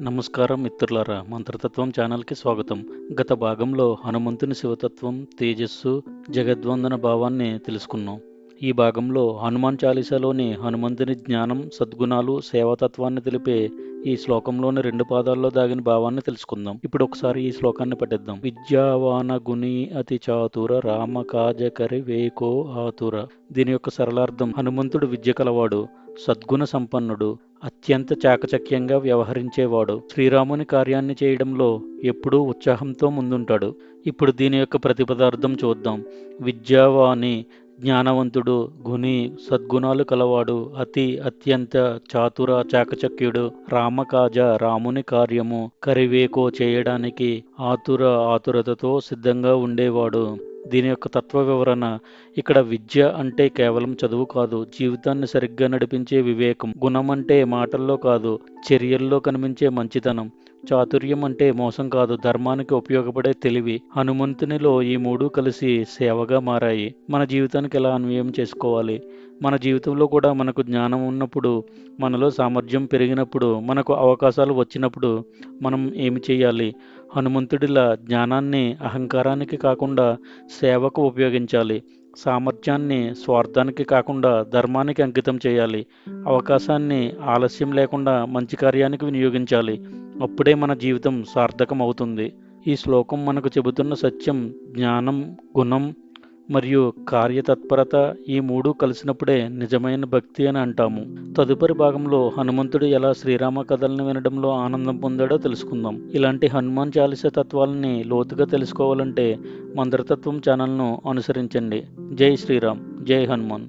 నమస్కారం మిత్రులారా మంత్రతత్వం ఛానల్కి స్వాగతం. గత భాగంలో హనుమంతుని శివతత్వం తేజస్సు జగద్వందన భావాన్ని తెలుసుకున్నాం. ఈ భాగంలో హనుమాన్ చాలీసాలోని హనుమంతుని జ్ఞానం సద్గుణాలు సేవాతత్వాన్ని తెలిపే ఈ శ్లోకంలోని రెండు పాదాల్లో దాగిన భావాన్ని తెలుసుకుందాం. ఇప్పుడు ఒకసారి ఈ శ్లోకాన్ని పఠిద్దాం. విద్యావాన గుణి అతి చాతుర రామ కాజకరి వేకో ఆతుర. దీని యొక్క సరళార్థం హనుమంతుడు విద్య కలవాడు సద్గుణ సంపన్నుడు అత్యంత చాకచక్యంగా వ్యవహరించేవాడు. శ్రీరాముని కార్యాన్ని చేయడంలో ఎప్పుడూ ఉత్సాహంతో ముందుంటాడు. ఇప్పుడు దీని యొక్క ప్రతిపదార్థం చూద్దాం. విద్యావాణి జ్ఞానవంతుడు గుణి సద్గుణాలు కలవాడు అతి అత్యంత చాతుర చాకచక్యుడు రామకాజ రాముని కార్యము కరివేకో చేయడానికి ఆతుర ఆతురతతో సిద్ధంగా ఉండేవాడు. దీని యొక్క తత్వ వివరణ ఇక్కడ విద్య అంటే కేవలం చదువు కాదు జీవితాన్ని సరిగ్గా నడిపించే వివేకం గుణం అంటే మాటల్లో కాదు చర్యల్లో కనిపించే మంచితనం. చాతుర్యం అంటే మోసం కాదు ధర్మానికి ఉపయోగపడే తెలివి. హనుమంతునిలో ఈ మూడు కలిసి సేవగా మారాయి. మన జీవితానికి ఎలా అన్వయం చేసుకోవాలి? మన జీవితంలో కూడా మనకు జ్ఞానం ఉన్నప్పుడు మనలో సామర్థ్యం పెరిగినప్పుడు మనకు అవకాశాలు వచ్చినప్పుడు మనం ఏమి చేయాలి? హనుమంతుడిలా జ్ఞానాన్ని అహంకారానికి కాకుండా సేవకు ఉపయోగించాలి. సామర్థ్యాన్ని స్వార్థానికి కాకుండా ధర్మానికి అంకితం చేయాలి. అవకాశాన్ని ఆలస్యం లేకుండా మంచి కార్యానికి వినియోగించాలి. అప్పుడే మన జీవితం సార్థకం అవుతుంది ఈ శ్లోకం మనకు చెబుతున్న సత్యం జ్ఞానం గుణం మరియు కార్యతత్పరత ఈ మూడు కలిసినప్పుడే నిజమైన భక్తి అని అంటాము. తదుపరి భాగంలో హనుమంతుడు ఎలా శ్రీరామ కథలను వినడంలో ఆనందం పొందాడో తెలుసుకుందాం. ఇలాంటి హనుమాన్ చాలీస తత్వాలని లోతుగా తెలుసుకోవాలంటే మంత్రతత్వం ఛానల్ను అనుసరించండి. జై శ్రీరామ్. జై హనుమాన్.